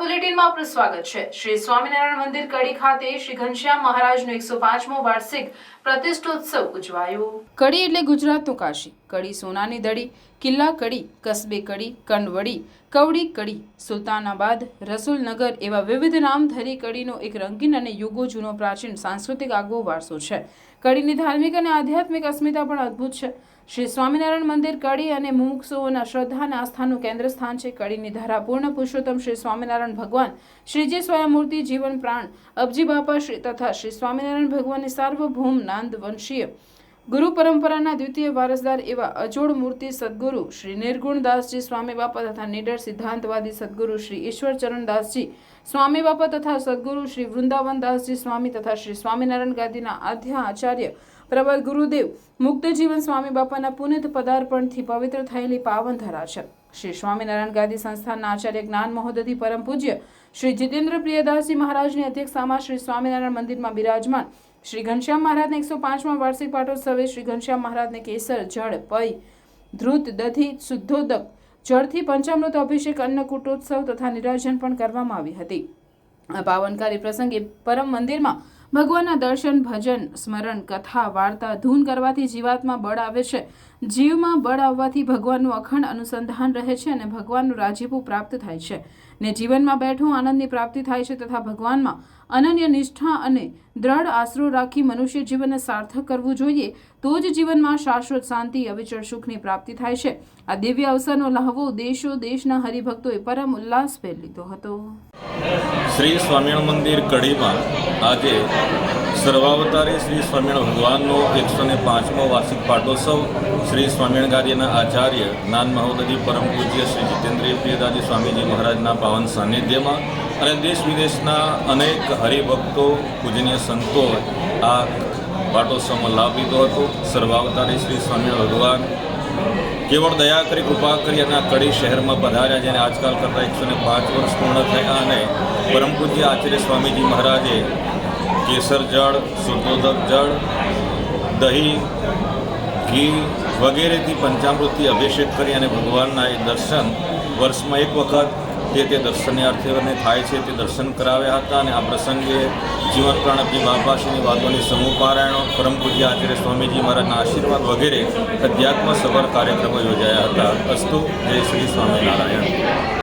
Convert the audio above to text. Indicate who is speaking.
Speaker 1: બુલેટિનમાં આપનું સ્વાગત છે. શ્રી સ્વામિનારાયણ મંદિર કડી ખાતે શ્રી ઘનશ્યામ મહારાજનો એકસો પાંચમો વાર્ષિક પ્રતિષ્ઠોત્સવ ઉજવાયો. કડી એટલે ગુજરાતનું કાશી. કડી સોનાની દડી, કિલ્લા કડી, કસબે કડી, કંડવડી, કવડી કડી, સુલતાનાબાદ, રસુલનગર એવા વિવિધ નામ ધરી કડીનો એક રંગીન અને યુગો જૂનો પ્રાચીન સાંસ્કૃતિક આગવો વારસો છે. કડીની ધાર્મિક અને આધ્યાત્મિક અસ્મિતા પણ અદ્ભુત છે. શ્રી સ્વામિનારાયણ મંદિર કડી અને મુમુક્ષુઓના શ્રદ્ધા આસ્થાનું કેન્દ્ર સ્થાન છે. કડીની ધારા પૂર્ણ પુરુષોત્તમ શ્રી સ્વામિનારાયણ ભગવાન શ્રીજી સ્વયંમૂર્તિ જીવન પ્રાણ, અબજી બાપા શ્રી તથા શ્રી સ્વામિનારાયણ ભગવાનની સાર્વભૌમ નાંદ વંશીય ગુરુ પરંપરાના દ્વિતીય વારસદાર એવા અજોડ મૂર્તિ સદગુરુ શ્રી નિર્ગુણદાસજી સ્વામી બાપા તથા નિડર સિદ્ધાંતવાદી સદગુરુ શ્રી ઈશ્વરચરણ દાસજી, સ્વામી બાપા તથા સદગુરુ શ્રી વૃંદાવન દાસજી, સ્વામી તથા શ્રી સ્વામિનારાયણ ગાદીના આધ્યા આચાર્ય પ્રબલ ગુરુદેવ મુક્ત જીવન સ્વામી બાપાના પુનિત પદાર્પણથી પવિત્ર થયેલી પાવન ધરા છે. શ્રી સ્વામિનારાયણ ગાદી સંસ્થાનના આચાર્ય જ્ઞાન મહોદધિ પરમ પૂજ્ય શ્રી જીતેન્દ્ર પ્રિયદાસજી મહારાજની અધ્યક્ષતામાં શ્રી સ્વામિનારાયણ મંદિરમાં બિરાજમાન શ્રી ઘનશ્યામ મહારાજને એકસો પાંચમાં વાર્ષિક પાટોત્સવે શ્રી ઘનશ્યામ મહારાજને કેસર, જળ પૈ ધ્રુત દધી, શુદ્ધોદક, જળથી પંચામૃત અભિષેક અન્નકૂટોત્સવ તથા નિરાજન પણ કરવામાં આવી હતી. આ પાવનકારી પ્રસંગે પરમ મંદિરમાં ભગવાનના દર્શન, ભજન, સ્મરણ, કથા, વાર્તા, ધૂન કરવાથી જીવાતમાં બળ આવે છે. જીવમાં બળ આવવાથી ભગવાનનું અખંડ અનુસંધાન રહે છે અને ભગવાનનું રાજીપું પ્રાપ્ત થાય છે. ને જીવનમાં બેઠું આનંદની પ્રાપ્તિ થાય છે તથા ભગવાનમાં અનન્ય નિષ્ઠા અને દ્રઢ આશરો રાખી મનુષ્ય જીવનને સાર્થક કરવું જોઈએ, તો જ જીવનમાં શાશ્વત શાંતિ, અવિચળ સુખની પ્રાપ્તિ થાય છે. આ દિવ્ય અવસરનો લહાવો દેશો દેશના હરિભક્તોએ પરમ ઉલ્લાસભેર લીધો હતો.
Speaker 2: શ્રી સ્વામિનારાયણ મંદિર કડીમાં આજે સર્વાવતારી શ્રી સ્વામિનારાયણ ભગવાનનો એકસો ને પાંચમો વાર્ષિક પાટોત્સવ શ્રી સ્વામિનારાયણ આચાર્ય નાન મહોદધિ પરમ પૂજ્ય શ્રી જીતેન્દ્રિય પ્રિયદાજી સ્વામીજી મહારાજના પાવન સાનિધ્યમાં અને દેશ વિદેશના અનેક હરિભક્તો, પૂજનીય સંતો આ પાટોત્સવમાં લાભ લીધો હતો. સર્વાવતારી શ્રી સ્વામી ભગવાન કેવળ દયા કરી, કૃપા કરી અને આ કડી શહેરમાં પધાર્યા જેને આજકાલ કરતાં એકસો ને પાંચ વર્ષ પૂર્ણ થયા અને પરમ પૂજ્ય આચાર્ય સ્વામીજી મહારાજે કેસર જળ શુદ્ધોદક જળ, દહીં, ઘી વગેરેથી પંચામૃતથી અભિષેક કરી અને ભગવાનના એ દર્શન વર્ષમાં એક વખત તે તે દર્શનાર્થીઓને થાય છે તે દર્શન કરાવ્યા હતા અને આ પ્રસંગે જીવન પ્રાણપી બાપાશ્રીની વાતોની સમૂહ પારાયણો પરમ પૂજ્ય આચાર્ય સ્વામીજી મહારાજના આશીર્વાદ વગેરે અધ્યાત્મ સભર કાર્યક્રમો યોજાયા હતા. અસ્તુ, જય શ્રી સ્વામિનારાયણ.